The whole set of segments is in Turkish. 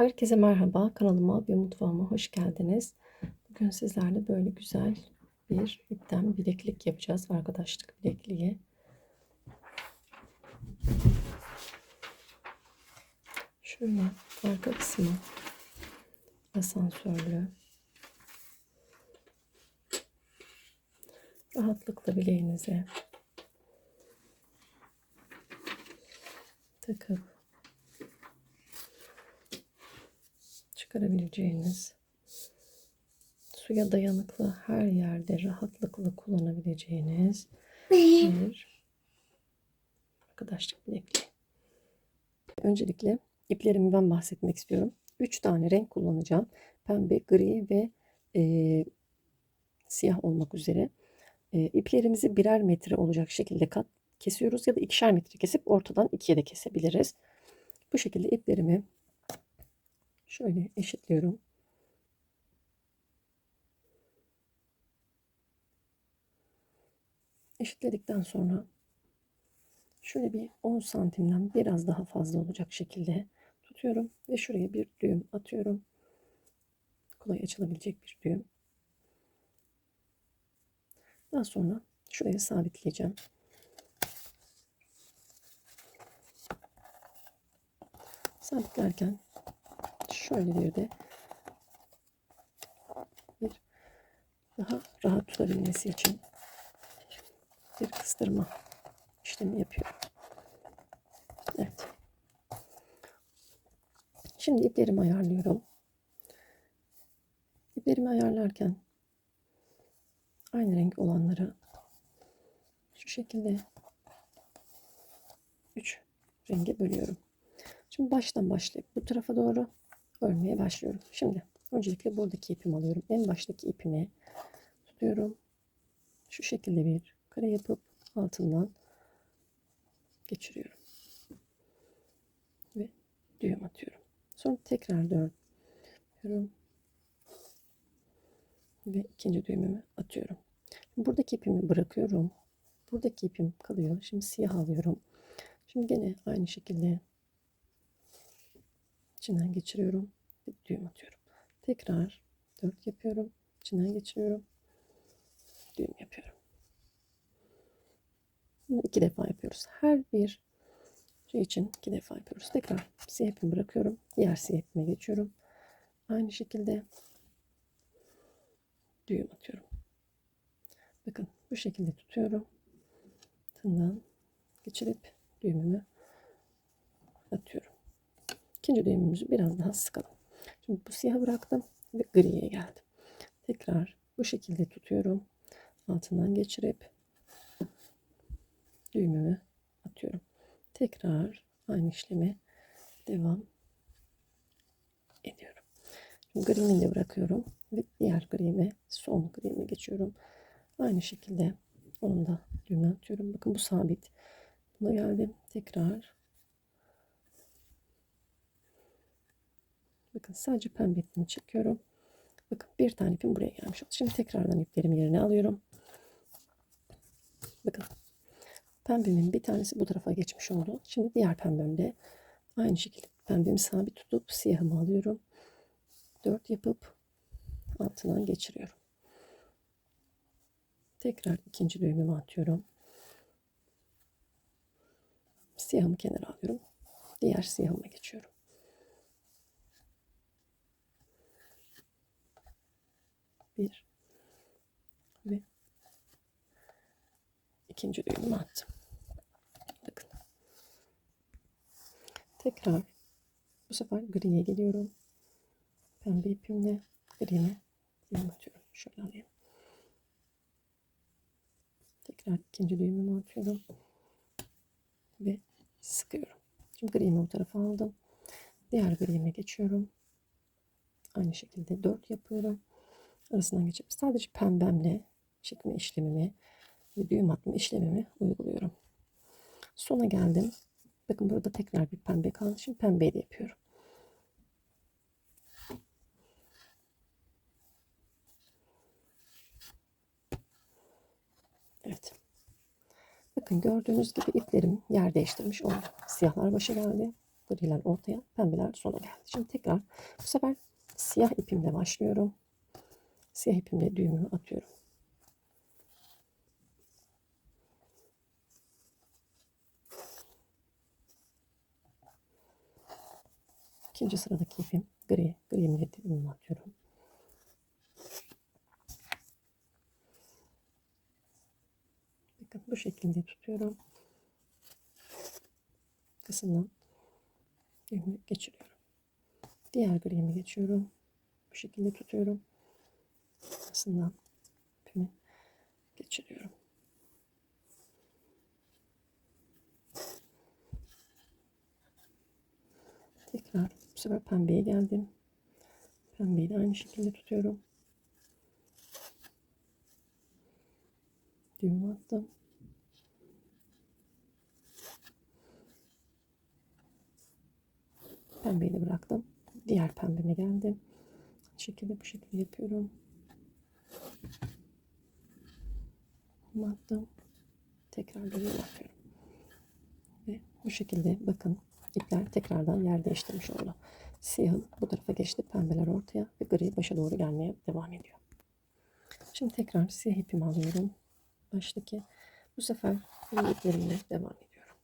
Herkese merhaba. Kanalıma ve mutfağıma hoş geldiniz. Bugün sizlerle böyle güzel bir ipten bileklik yapacağız. Arkadaşlık bilekliği. Şöyle arka kısmı asansörlü. Rahatlıkla bileğinize takıp çıkarabileceğiniz suya dayanıklı her yerde rahatlıkla kullanabileceğiniz bir arkadaşlık bilekliği. Öncelikle iplerimi ben bahsetmek istiyorum. 3 tane renk kullanacağım. Pembe, gri ve e, siyah olmak üzere. E, iplerimizi birer metre olacak şekilde kat kesiyoruz ya da ikişer metre kesip ortadan ikiye de kesebiliriz. Bu şekilde iplerimi şöyle eşitliyorum. Eşitledikten sonra şöyle bir 10 santimden biraz daha fazla olacak şekilde tutuyorum ve şuraya bir düğüm atıyorum. Kolay açılabilecek bir düğüm. Daha sonra şuraya sabitleyeceğim. Sabitlerken şöyle bir de bir daha rahat tutabilmesi için bir kıstırma işlemi yapıyorum. Evet. Şimdi iplerimi ayarlıyorum. İplerimi ayarlarken aynı renk olanları şu şekilde 3 renge bölüyorum. Şimdi baştan başlayıp bu tarafa doğru örmeye başlıyorum. Şimdi öncelikle buradaki ipimi alıyorum. En baştaki ipimi tutuyorum. Şu şekilde bir kare yapıp altından geçiriyorum. Ve düğüm atıyorum. Sonra tekrar dönüyorum. Ve ikinci düğümümü atıyorum. Buradaki ipimi bırakıyorum. Buradaki ipim kalıyor. Şimdi siyah alıyorum. Şimdi gene aynı şekilde içinden geçiriyorum ve düğüm atıyorum. Tekrar 4 yapıyorum. içinden geçiriyorum. Düğüm yapıyorum. Bunu iki defa yapıyoruz. Her bir şey için iki defa yapıyoruz. Tekrar siyah ipimi bırakıyorum. Diğer siyah ipime geçiyorum. Aynı şekilde düğüm atıyorum. Bakın bu şekilde tutuyorum. Tığından geçirip düğümümü atıyorum. İkinci düğümümüzü biraz daha sıkalım. Şimdi bu siyahı bıraktım ve griye geldim. Tekrar bu şekilde tutuyorum. Altından geçirip düğümümü atıyorum. Tekrar aynı işlemi devam ediyorum. Şimdi grimi de bırakıyorum ve diğer grime son grime geçiyorum. Aynı şekilde onun da düğümü atıyorum. Bakın bu sabit. Buna geldim. Tekrar Bakın sadece pembe ipimi çekiyorum. Bakın bir tane ipim buraya gelmiş oldu. Şimdi tekrardan iplerimi yerine alıyorum. Bakın pembemin bir tanesi bu tarafa geçmiş oldu. Şimdi diğer pembemde aynı şekilde pembemi sabit tutup siyahımı alıyorum. 4 yapıp altından geçiriyorum. Tekrar ikinci düğümümü atıyorum. Siyahımı kenara alıyorum. Diğer siyahıma geçiyorum. Bir ve ikinci düğümümü attım. Bakın. Tekrar bu sefer griye geliyorum. Pembe ipimle grime düğüm atıyorum. Şöyle alayım. Tekrar ikinci düğümümü atıyorum. Ve sıkıyorum. Şimdi grimi bu tarafa aldım. Diğer grime geçiyorum. Aynı şekilde 4 yapıyorum. Arasından geçip sadece pembemle çekme işlemimi ve düğüm atma işlemimi uyguluyorum. Sona geldim. Bakın burada tekrar bir pembe kaldı. Şimdi pembeyi de yapıyorum. Evet. Bakın gördüğünüz gibi iplerim yer değiştirmiş oldu. Siyahlar başa geldi. Griler ortaya, pembeler sona geldi. Şimdi tekrar bu sefer siyah ipimle başlıyorum. Siyah ipimle düğümümü atıyorum. İkinci sıradaki ipim gri. Grimle düğümümü atıyorum. Bakın bu şekilde tutuyorum. Kısımdan düğümü geçiriyorum. Diğer grimi geçiyorum. Bu şekilde tutuyorum. Kısımdan ipimi geçiriyorum. Tekrar bu sefer pembeye geldim. Pembeyi de aynı şekilde tutuyorum. Düğüm attım. Pembeyi de bıraktım. Diğer pembeme geldim. Şekilde bu şekilde yapıyorum. Düğüm attım. Tekrar düğüm atıyorum. Ve bu şekilde bakın ipler tekrardan yer değiştirmiş oldu. Siyahın bu tarafa geçti. Pembeler ortaya ve gri başa doğru gelmeye devam ediyor. Şimdi tekrar siyah ipimi alıyorum. Baştaki bu sefer gri iplerimle devam ediyorum.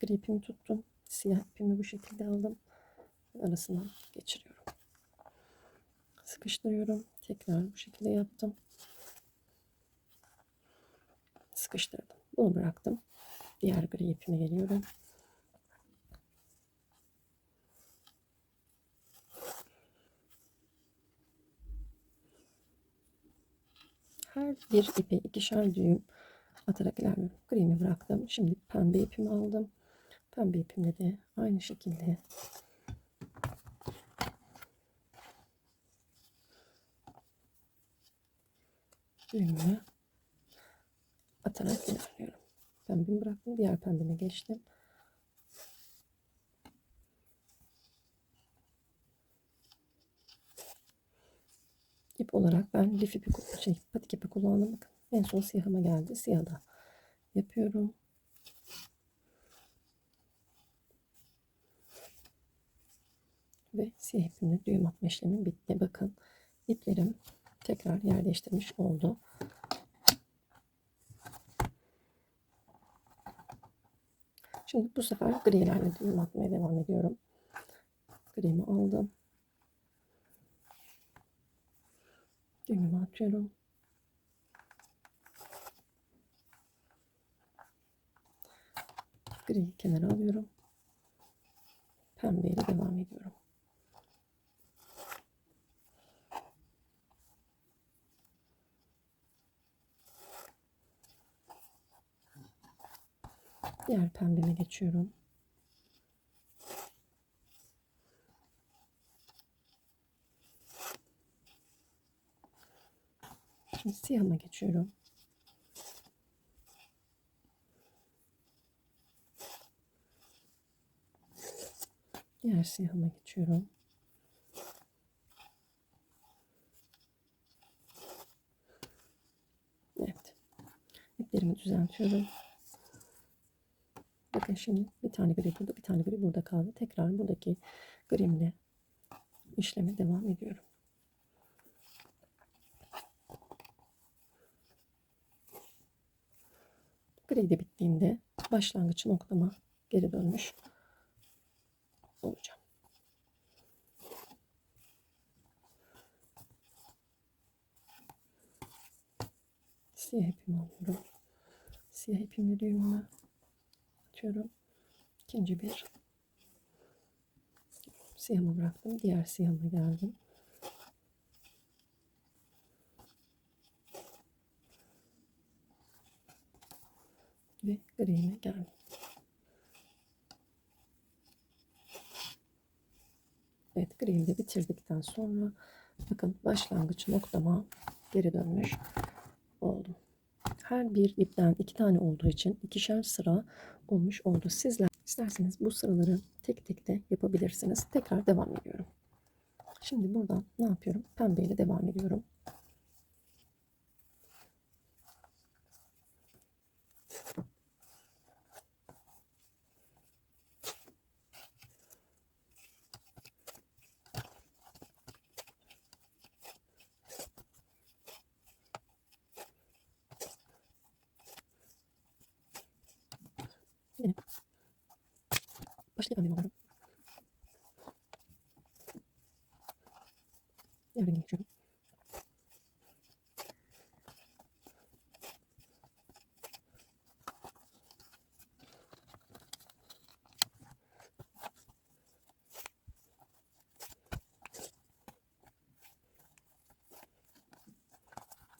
Gri ipimi tuttum. Siyah ipimi bu şekilde aldım. Arasından geçiriyorum. Sıkıştırıyorum. Tekrar bu şekilde yaptım. Sıkıştırdım. Bunu bıraktım. Diğer gri ipime geliyorum. Her bir ipe ikişer düğüm atarak ilerliyorum. Grimi bıraktım. Şimdi pembe ipimi aldım. Pembe ipimle de aynı şekilde düğümü atarak ilerliyorum. Pembemi bıraktım. Diğer pembeme geçtim. İp olarak ben lif ipi, şey, patik ipi kullandım. Bakın en son siyahıma geldi. Siyah da yapıyorum. Ve siyah ipimle düğüm atma işlemi bitti. Bakın iplerim tekrar yer değiştirmiş oldu. Şimdi bu sefer grilerle düğüm atmaya devam ediyorum. Grimi aldım. Düğümümü atıyorum. Griyi kenara alıyorum. Pembeyle devam ediyorum. Diğer pembeme geçiyorum. Şimdi siyahıma geçiyorum. Diğer siyahıma geçiyorum. Evet. İplerimi düzeltiyorum. Bakın şimdi bir tane gri burada, bir tane gri burada kaldı. Tekrar buradaki grimle işleme devam ediyorum. Gri de bittiğinde başlangıç noktama geri dönmüş olacağım. Siyah ipimi alıyorum. Siyah ipimle düğümümü atıyorum. İkinci bir siyahımı bıraktım. Diğer siyahıma geldim. Ve gri'ime geldim. Evet gri'yi de bitirdikten sonra bakın başlangıç noktama geri dönmüş oldum. Her bir ipten iki tane olduğu için ikişer sıra olmuş oldu. Sizler isterseniz bu sıraları tek tek de yapabilirsiniz. Tekrar devam ediyorum. Şimdi buradan ne yapıyorum? Pembeyle devam ediyorum. Benim. Başka bir alayım Diğer rengine geçiyorum.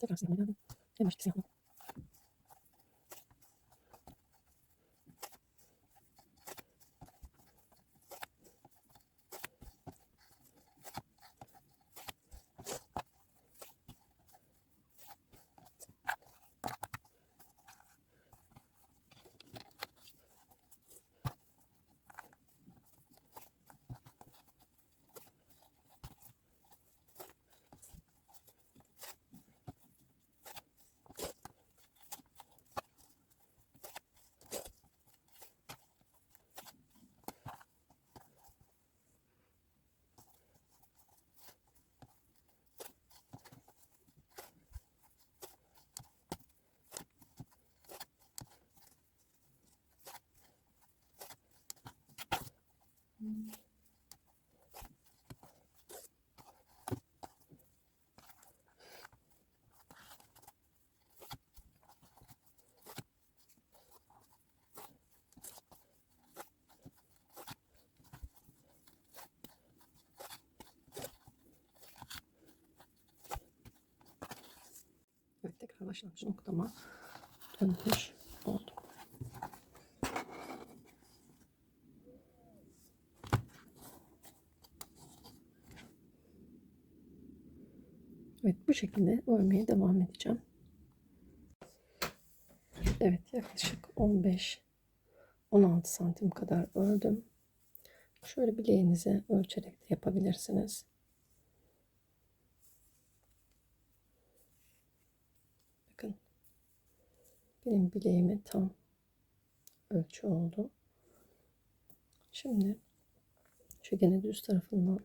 Tekrar siyahını geldim. En baştaki siyahını. Evet tekrar başlangıç noktama dönmüş oldum. Evet bu şekilde örmeye devam edeceğim. Evet yaklaşık 15 16 santim kadar ördüm. Şöyle bileğinize ölçerek de yapabilirsiniz. Bakın benim bileğime tam ölçü oldu. Şimdi şu gene düz tarafından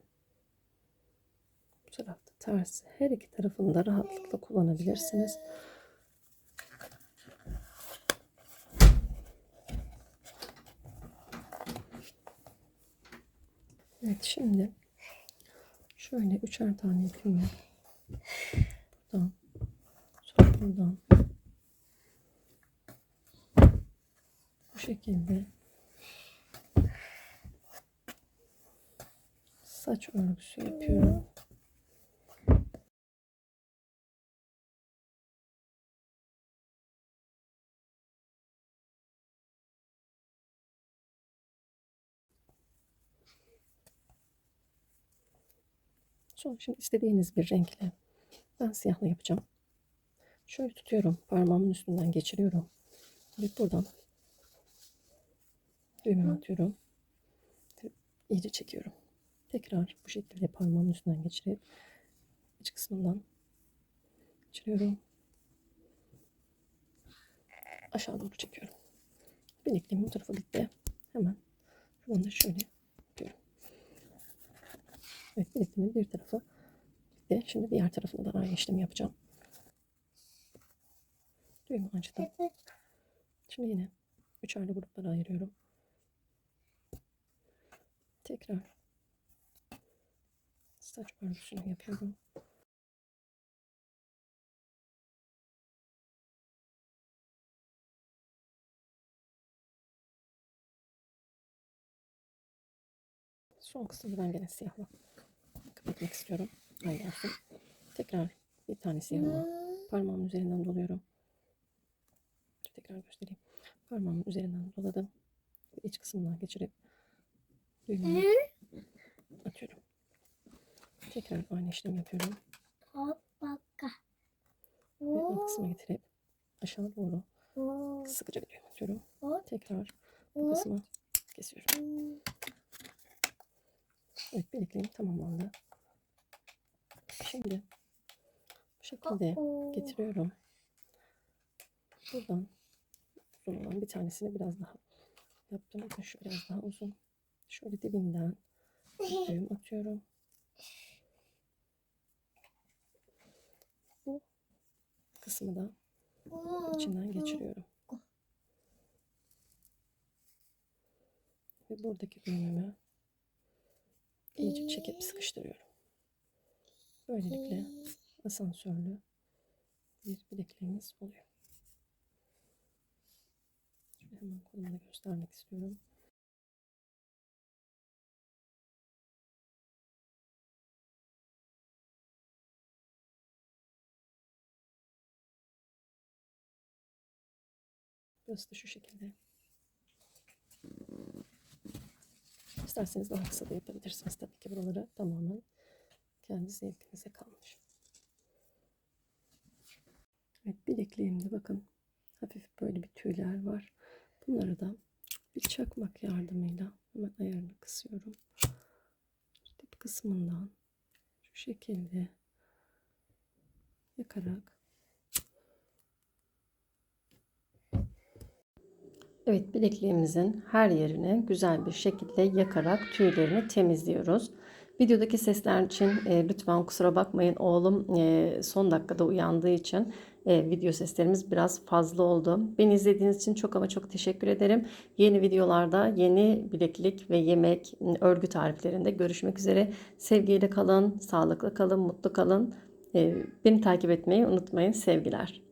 bu tarafta ters her iki tarafını da rahatlıkla kullanabilirsiniz. Evet şimdi şöyle üçer tane ipimi buradan sonra buradan bu şekilde saç örgüsü yapıyorum. Sonra şimdi istediğiniz bir renkle ben siyahla yapacağım. Şöyle tutuyorum. Parmağımın üstünden geçiriyorum. Ve buradan düğümü atıyorum. İyice çekiyorum. Tekrar bu şekilde parmağımın üstünden geçirip iç kısmından geçiriyorum. Aşağı doğru çekiyorum. Bilekliğim bu tarafa bitti. Hemen şuradan da şöyle. Evet bilekliğimin bir tarafı bitti. Şimdi diğer tarafında da aynı işlemi yapacağım. Düğümü açtım. Şimdi yine üçerli gruplara ayırıyorum. Tekrar saç örgüsünü yapıyorum. Son kısmını ben gene siyahla kapatmak istiyorum. Olsun. Tekrar bir tane siyahla parmağımın üzerinden doluyorum. Tekrar göstereyim. Parmağımın üzerinden doladım. İç kısmından geçirip düğümü atıyorum. Tekrar aynı işlemi yapıyorum. Ve alt kısma getirip aşağı doğru sıkıca bir düğüm atıyorum. Tekrar bu kısmı kesiyorum. Evet bilekliğim tamamlandı. Şimdi bu şekilde getiriyorum. Buradan uzun olan bir tanesini biraz daha yaptım. Bakın şu biraz daha uzun. Şöyle dibinden düğüm atıyorum. Bu kısmı da içinden geçiriyorum. Ve buradaki düğümümü iyice çekip sıkıştırıyorum. Böylelikle asansörlü bir bilekliğimiz oluyor. Şöyle hemen kolumu da göstermek istiyorum. Burası da şu şekilde. İsterseniz daha kısa da yapabilirsiniz. Tabii ki buraları tamamen kendi zevkinize kalmış. Evet bilekliğimde bakın hafif böyle bir tüyler var. Bunları da bir çakmak yardımıyla hemen ayarını kısıyorum. Dip kısmından şu şekilde yakarak Evet bilekliğimizin her yerine güzel bir şekilde yakarak tüylerini temizliyoruz. Videodaki sesler için e, lütfen kusura bakmayın. Oğlum e, son dakikada uyandığı için e, video seslerimiz biraz fazla oldu. Beni izlediğiniz için çok ama çok teşekkür ederim. Yeni videolarda yeni bileklik ve yemek, örgü tariflerinde görüşmek üzere. Sevgiyle kalın, sağlıklı kalın, mutlu kalın. E, beni takip etmeyi unutmayın. Sevgiler.